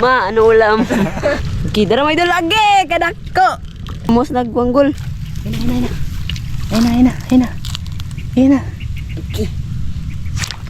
Ma, ano ulam? Kidara may idol lagi, kadako. Mos nagwanggol. Ayun na, ayun na. Ayun na, ayun na.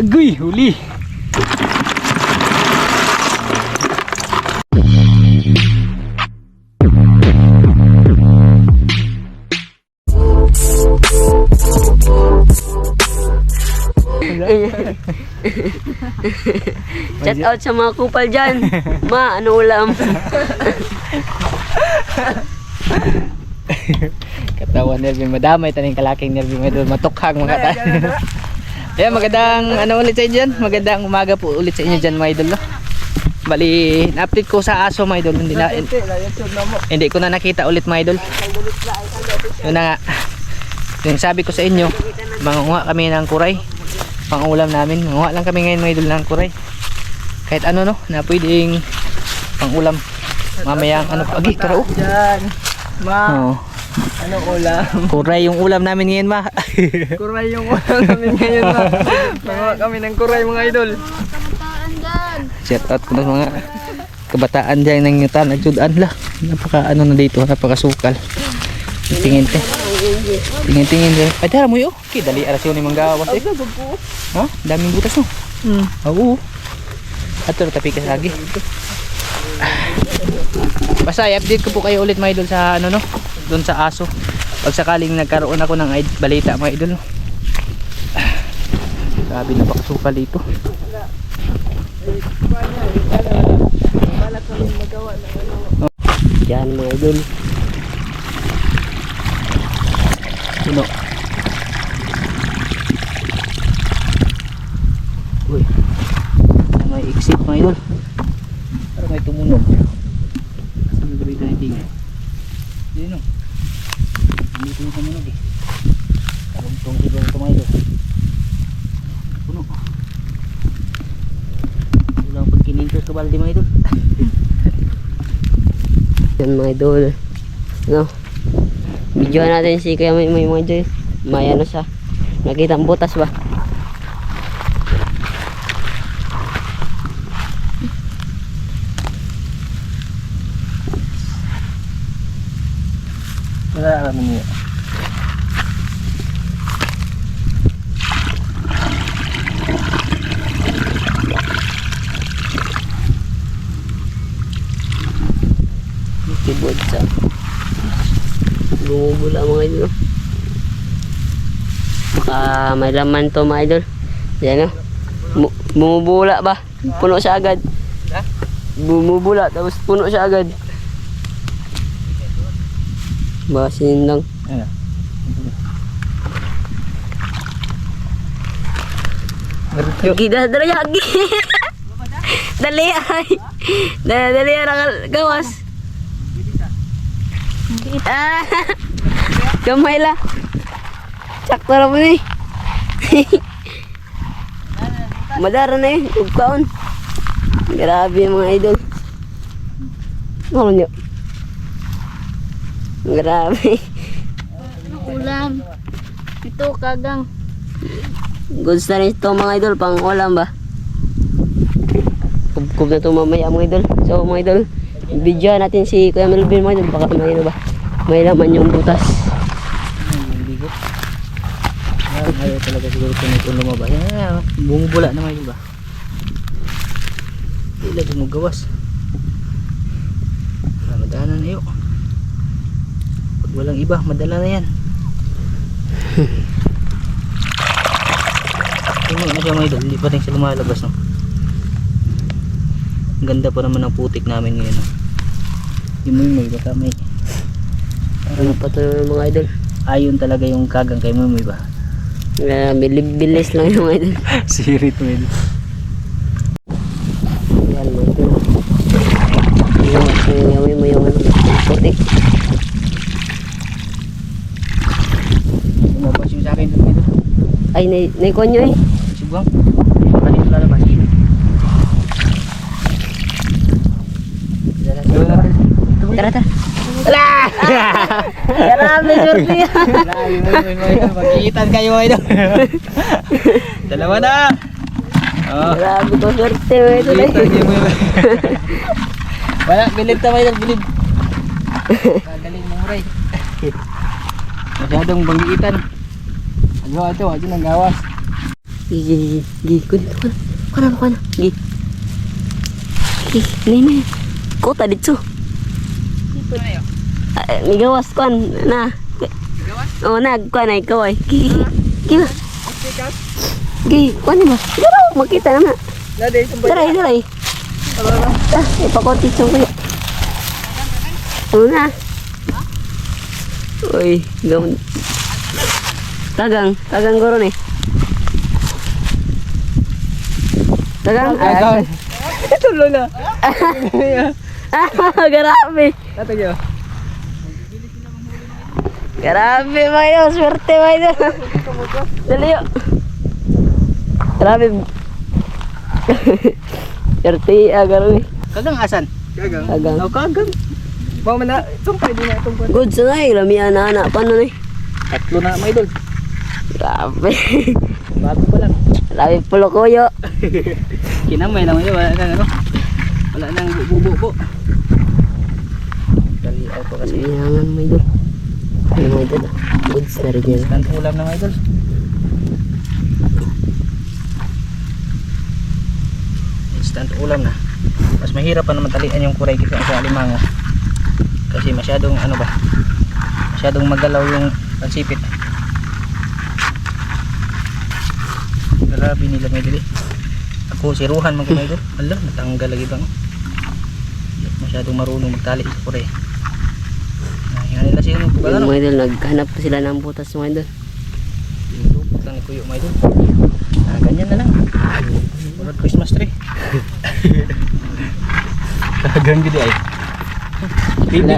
Agoy, huli. Shout out sa mga kupal dyan. Ma, ano ulam? Katawan nervy madamay taning kalaking nervy mo doon matukhang mga ta. Ayan, magandang ano ulit sa inyo dyan. Magandang umaga po ulit sa inyo dyan mga idol. No? Bali, na-update ko sa aso mga idol. Hindi, na, hindi ko na nakita ulit mga idol. Yun na nga. Yung sabi ko sa inyo, mangunga kami ng kuray. Pangulam namin. Mangunga lang kami ngayon mga idol ng kuray. Kahit ano no, na pwedeng pangulam. Mamaya ano, agi, tara oh. Diyan. Ma, Oh. ano ulam? Kuray yung ulam namin ngayon ma. Kuray yung ulam namin ngayon ma. Nangawa kami ng kuray mga idol. Shout out ko na mga kabataan dyan ng yutan at judan la. Napaka ano na dito, napaka sukal. Tingin te. Tingin tingin dyan. Ay tara mo yun. Okay, dali aras yun yung manggawas eh. Ha? Daming butas no. Hmm. Oo. At ito tapi ka lagi. Basta i-update ko po kayo ulit mga idol sa ano no. Doon sa aso. Pag sakaling nagkaroon ako ng balita mga idol. no. Grabe na sukal dito. Yan mga idol. Puno. Uy. May exit mga idol. Para may tumunog. Saan yung balita na tingin? Hindi no. Hindi ko yung tumunog eh. Tarong-tong siguro ito mga idol. Puno. Walang pagkinintos ka baldi mga idol. Yan mga idol. No. Video natin si Kuya may may mga idol. May ano siya. Nakita ang butas ba? Wala alam niyo. Keyboard sa. Bumubula mga idol. Baka may laman to mga idol. Yan o. Bu- Bumubula ba? Puno siya agad. Bumubula tapos puno siya agad. Basin lang. Ano? Gida dali lagi. dali ay. Dali dali ra gawas. Ah. Gamay la. Sakto ra ni. Madara na yun, ugkaon. Grabe mga idol. Ano nyo? Grabe. ulam. Ito kagang. Na rin ito mga idol, pang ulam ba? Kubkub na ito mamaya mga idol. So mga idol, video natin si Kuya Melvin mga idol. Baka may ano ba? May laman yung butas. Hindi ko. Ayaw talaga siguro kung ito lumabas. Yan, bumubula naman yun ba? Hindi lang gumugawas. Ramadanan na yun. Pag walang iba, madala na yan. Puno na siya mga idol, hindi pa rin siya lumalabas no. Ang ganda pa naman ng putik namin ngayon no. Yung may baka may Ano pa ito mga idol? ayon talaga yung kagang kay Mumoy ba? Uh, bilis lang yung idol. Sirit mo yun. Yan mga idol. Yung mo yung ano, putik. Lumabas yung sa akin doon dito. Ay, na naikonyo eh. Sibwang. Baka dito lalabas. Tara, tara. Wala! Grabe, Jordi. Magkikitan kayo idol. Dalawa na. Oh. Grabe ko mga idol. Kita niyo mo yun. Wala, bilib ta may bilib. Gagaling mo ray. Masyadong banggiitan. Agawa ito, wala nang gawas. Gi, gi, gi, kunin ko na. Kunin ko na. Gi. Gi, nene. Kota dito. Ito na yun. Ah, May gawas kuan na. Oh, nag kuan ay ikaw ay. Gi, gi? Gi, kuan ba? Pero makita na na. Itong Daray, daray. Ah, ipakoti sa kuya. Ano na? Uy, gawin. Tagang, tagang goro ni. Tagang, ah, Tulo na. ah, grabe. Tatagyo. Grabe, Mayo. Swerte, Mayo. Dali yun. Grabe. Swerte, ah, grabe. Kagang asan? Gagang. Tagang. Oh, kagang. Bawa mo na, itong pwede na itong pwede. Good sa nga, eh. lamian na anak pa nun eh. Tatlo na may idol. Grabe. Bago pa lang. Grabe pulo kuyo. Kinamay naman yun. Wala nang ano. Wala nang bubo-bubo. Dali ako kasi. Kasiyangan mo idol. Ano mo idol. Goods na rin yan. Instant ulam na mga idol. Instant ulam na. Mas mahirap pa naman talian yung kuray kasi sa alimango. Kasi masyadong ano ba? Masyadong magalaw yung pansipit. Grabe nila may dili. Ako si Ruhan mga mga idol. Ala, natanggal lagi bang. Masyadong marunong magtali sa kuray. Siya yung Yung ano. mga idol, naghanap pa sila ng butas mga idol. Lupot lang ni Kuya Maidol. Ah, ganyan na lang. Murag Christmas tree. kagang gidi ay. Baby,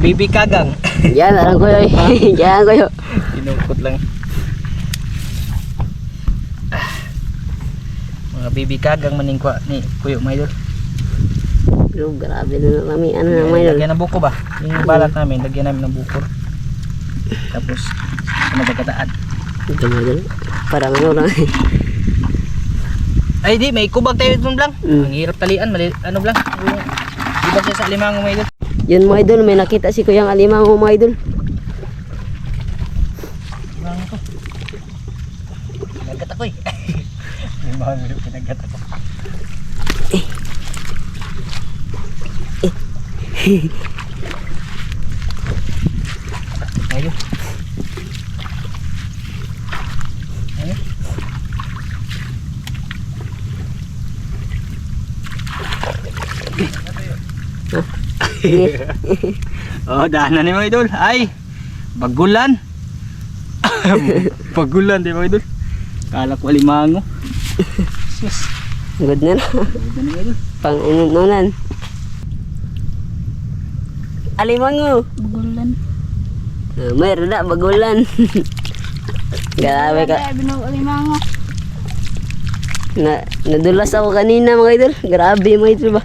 baby kagang. Yan, alam ko yun. Yan ko yun. Tinukot lang. Ah. Mga baby kagang maning kwa ni Kuya Maidol. Pero grabe na kami. Ano na mga idol. Lagyan ng buko ba? Yung balat namin, lagyan namin ng buko. Tapos. Ito mga idol. Parang ano lang. Ay di, may kubag tayo dun lang. Mm. Ang hirap talian, mali, ano lang. Yung, Iba siya sa limango may idol. Yun mga idol, may nakita si Kuyang Alimang mga idol. Limango ko. Pinagat ako eh. limango yung pinagat ako. Ayun. Ayun. Sige. Oh, daanan ni mga idol. Ay, bagulan. bagulan di mga idol. Kala ko alimango. Sus. Good na na. Ni mga idol. Pang inununan. Alimango. Bugulan. Uh, mayroon na, bagulan. Grabe ka. Alimango. Na, nadulas ako kanina mga idol. Grabe mga idol ba?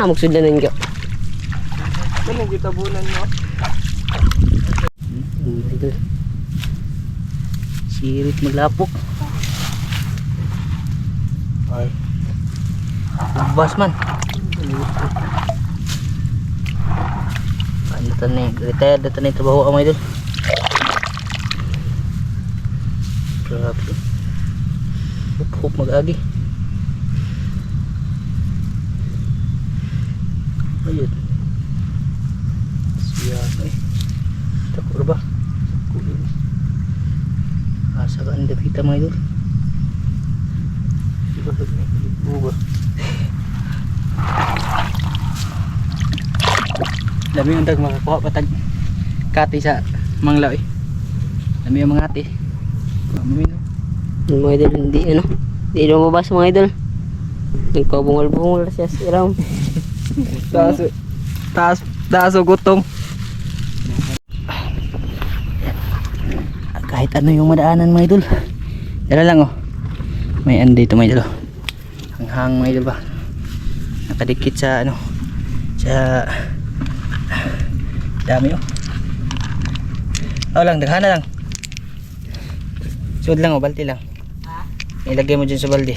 Hamog sudanan ko. Ano yung gitabunan mo? Mga idol. Sirit maglapok. Ay. Ubas man. Ano to ni? Retired na to ni trabaho mga idol. Grabe. Hup hup mag-agi. Ayun. Siya eh. Takor ba? Asa ka ang dabita mga idol? Dami yung dag makakuha patag kati sa manglaw eh. Dami yung mga ati. Dami no. Yung mga idol, hindi ano. Hindi lumabas mga idol. Nagpabungal-bungal siya si Ram. Taas, taas, taas o gutong. Kahit ano yung madaanan mga idol. Dala lang oh. May ano dito mga idol. oh. Hanghang mga idol ba. Nakadikit sa ano. Sa dami oh. Oh lang, daghana lang. Sud lang o, balti lang. Ilagay mo dyan sa balde.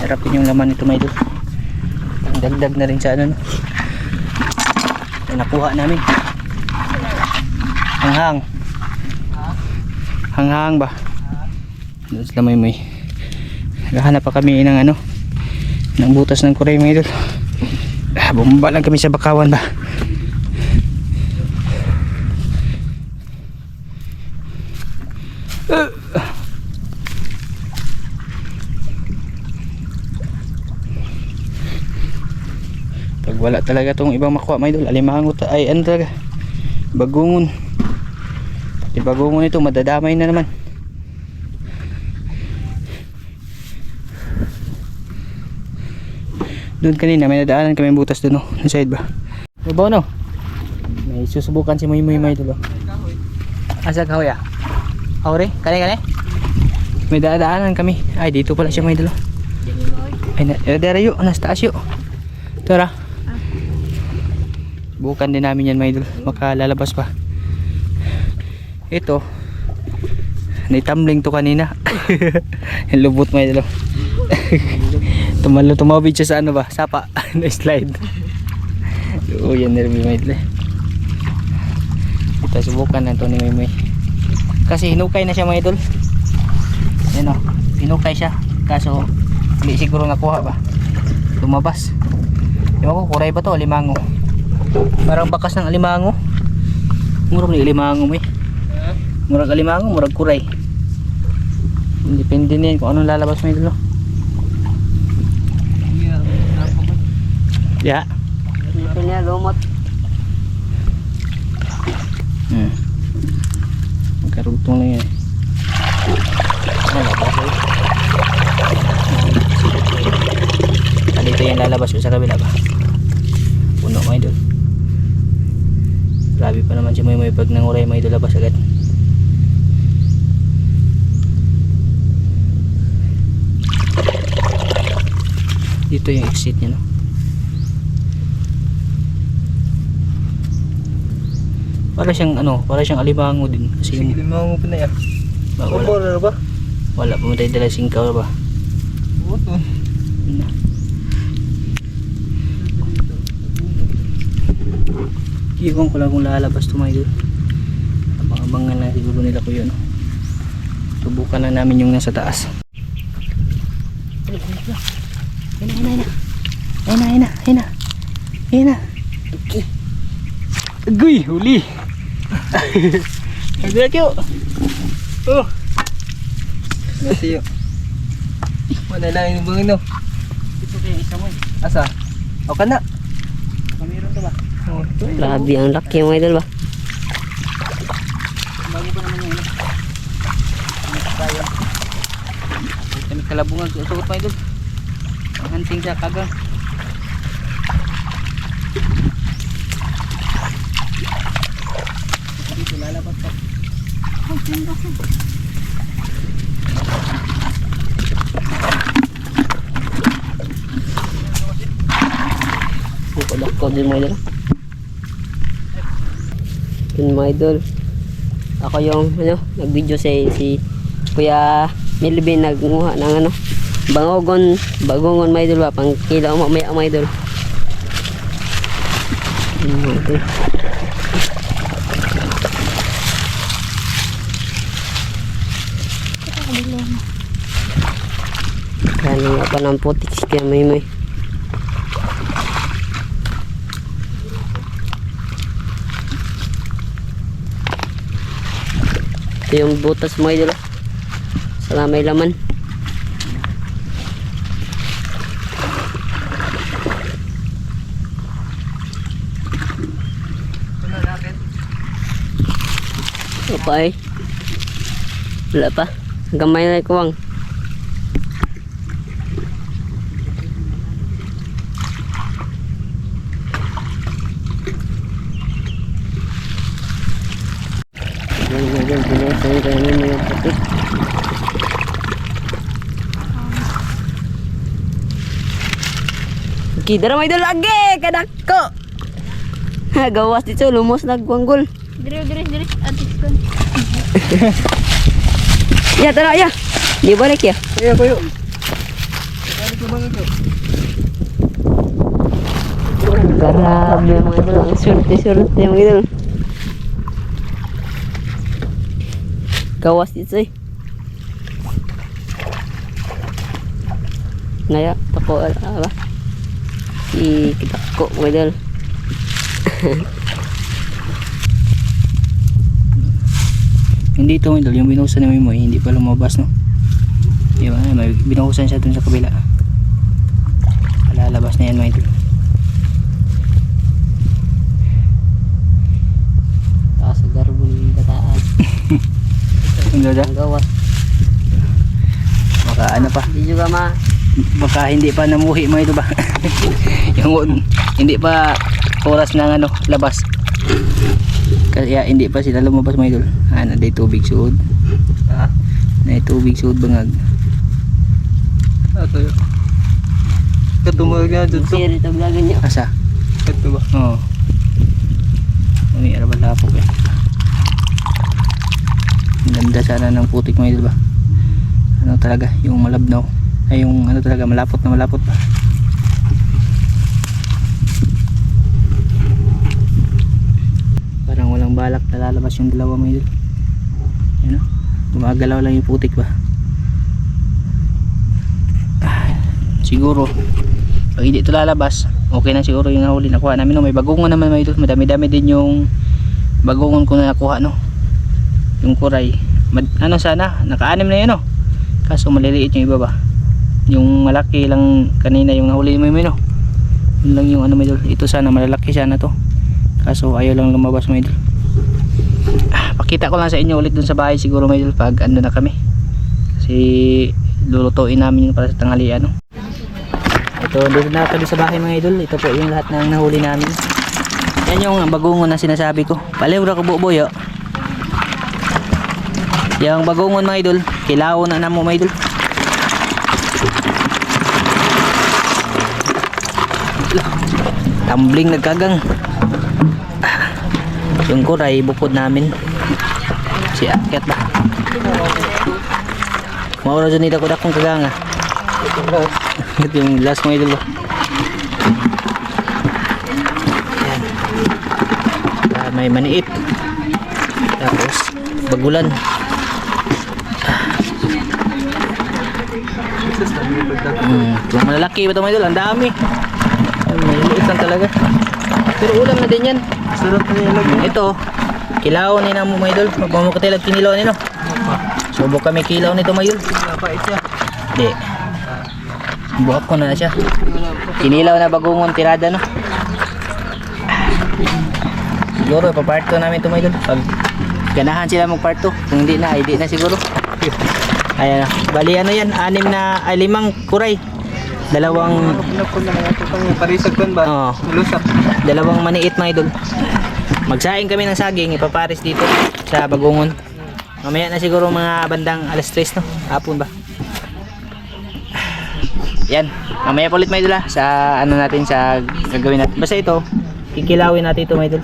Harapin yung laman nito, Maidol. Ang dagdag na rin sa ano, no? Nakuha namin. Hanghang. Hanghang ba? Doon sila may may. Naghahanap pa kami ng ano, ng butas ng kuray, Maidol. Ah, bumaba lang kami sa bakawan ba? pag wala talaga tong ibang makuha may idol alimango ta ay ano talaga bagungon pati bagungon ito madadamay na naman doon kanina may nadaanan kami butas doon no sa side ba babaw no may susubukan si Muy Muy may idol oh. asa kahoy ah Aure, kani kani may dadaanan kami ay dito pala siya may idol oh. ay na, eh, taas yun tara Bukan din namin yan mga idol. Makalalabas pa. Ito. Naitambling to kanina. Yung lubot mga idol. Tumalo tumawid siya sa ano ba? Sapa. Na-slide. Oo yan nervy mga idol. Ito subukan na to ni Maymay. Kasi hinukay na siya mga idol. Yan o. Hinukay siya. Kaso hindi siguro nakuha ba. Lumabas. Ewan ko, kuray ba to? Limango. Parang bakas ng alimango. Murag ni alimango mo eh. Murag alimango, murag kuray. Depende na yan kung anong lalabas mo ito. Ya. Ito niya, lumot. Hmm. Magkarugtong lang yan. Wala ba ko? Ah, dito yung lalabas sa kabila ba? Puno mo idol. Grabe pa naman si Moy Moy pag nanguray mo idol labas agad. Dito yung exit niya no. Para siyang ano, para siyang alimango din kasi yung Limango pa na yan. Ah, wala, Bora na ba? wala pa mo tayo dala singkaw ba? Buto. Iwan ko lang kung lalabas to mga idol. Abang-abangan na siguro nila ko yun. no? Subukan lang namin yung nasa taas. Ayun na, ayun na, ayun na. Ayun na, ayun na. Ayun na. Agoy, huli. Ang kyo. Oh. Nasi yun. Wala lang yung bangin no. Ito kayo isa mo eh. Asa? O ka na. Kamiron to ba? Oh. Grabe, ang laki mga idol ba? Bago pa naman yung ano. Ano tayo? Kami kalabungan suot mga idol. Ang hunting sa kagang. Dito lalabas pa. Ko din mga idol. Yun idol. Ako yung ano, nag-video si, si Kuya Melvin nagmuha ng ano, bangogon, bagongon mga idol ba, pang kilo mamaya mga idol. Yun, mga. Kano nga pa ng putik si Kuya Maymoy. Ito yung butas mo idol. Saka may laman. Wala pa eh. Wala pa. Gamay na kuwang. Yan na dyan, pinasang ko yung mga putik. Malaki. Dara may idol lagi. Kadako. Ha, gawas dito. Lumos nagwanggol. Dire, dire, dire. Atis ko. Ya, tara, ya. Di balik ya. Kuya, kuya. Grabe mga idol. Ang surte-surte mga idol. Gawas dito eh. Ngaya, tako ala ba? Si kitako mga idol. Hindi ito idol, yung binuhusan namin mo, eh, hindi pa lumabas no. Di ba? May binuhusan siya dun sa kabila. Palalabas na yan mga idol. Taas sa garbon kataan. Ang ganda. Ang gawas. Baka ano pa, Di juga ma baka hindi pa namuhi mga ito ba? yung hindi pa oras ng ano, labas. Kaya hindi pa sila lumabas mga idol. Ano, day tubig suod. Ah, Na tubig suod bangag. ah, kuya. Katumag na dito. Sir, ito vlogan niyo. Asa? Kato ba? Oo. Uni arabal lapok eh. Ang ganda sana ng putik mga idol ba? Ano talaga, yung malabnaw. Ay yung ano talaga, malapot na malapot ba? Parang walang balak na lalabas yung dalawa mga idol. Yan o. Gumagalaw lang yung putik ba? Ah, siguro pag hindi ito lalabas okay na siguro yung nahuli nakuha namin no, may bagungon naman may madami dami din yung bagungon ko na nakuha no yung kuray Mad, ano sana nakaanim na yun no kaso maliliit yung iba ba yung malaki lang kanina yung nahuli mo yun no yun lang yung ano may idol. ito sana malalaki sana to kaso ayaw lang lumabas may idol. Pakita ko lang sa inyo ulit dun sa bahay siguro may pag ano na kami kasi lulutuin namin yun para sa tanghalian no ito, dito na kami sa bahay mga idol. Ito po yung lahat ng nahuli namin. Yan yung bagungon na sinasabi ko. Palewra ko buboy, oh. Yung bagungon mga idol, kilaw na na mo mga idol. Tumbling nagkagang. Yung kuray, bukod namin. Si Akyat ba? Maura dyan nito ko dakong kaganga. Ito yung last mga idol ba? Ayan. Ah, may maniit. Tapos, bagulan. Hmm, yung malalaki ba ito mga idol? Ang dami. Ay, Maliliit lang talaga. Pero ulam na din yan. Sarap na lagi. Ito, kilaw ni na mo mga idol. Magpamukatilag kinilaw nino. Subok kami kilaw nito mga idol. Napait siya. Hindi. Buhak ko na siya. Kinilaw na bagungon tirada no. Siguro pa-part 2 namin ito mga idol. Pag ganahan sila mag part 2. Kung hindi na, hindi na siguro. Ayan. Bali ano yan, anim na, ay limang kuray. Dalawang? Oo. Dalawang maniit mga idol. Magsaing kami ng saging, ipapares dito sa bagungon. Mamaya na siguro mga bandang alas 3 no, hapon ba. Yan, mamaya pa ulit mga idol ah, sa ano natin sa gagawin natin. Basta ito, kikilawin natin ito mga idol.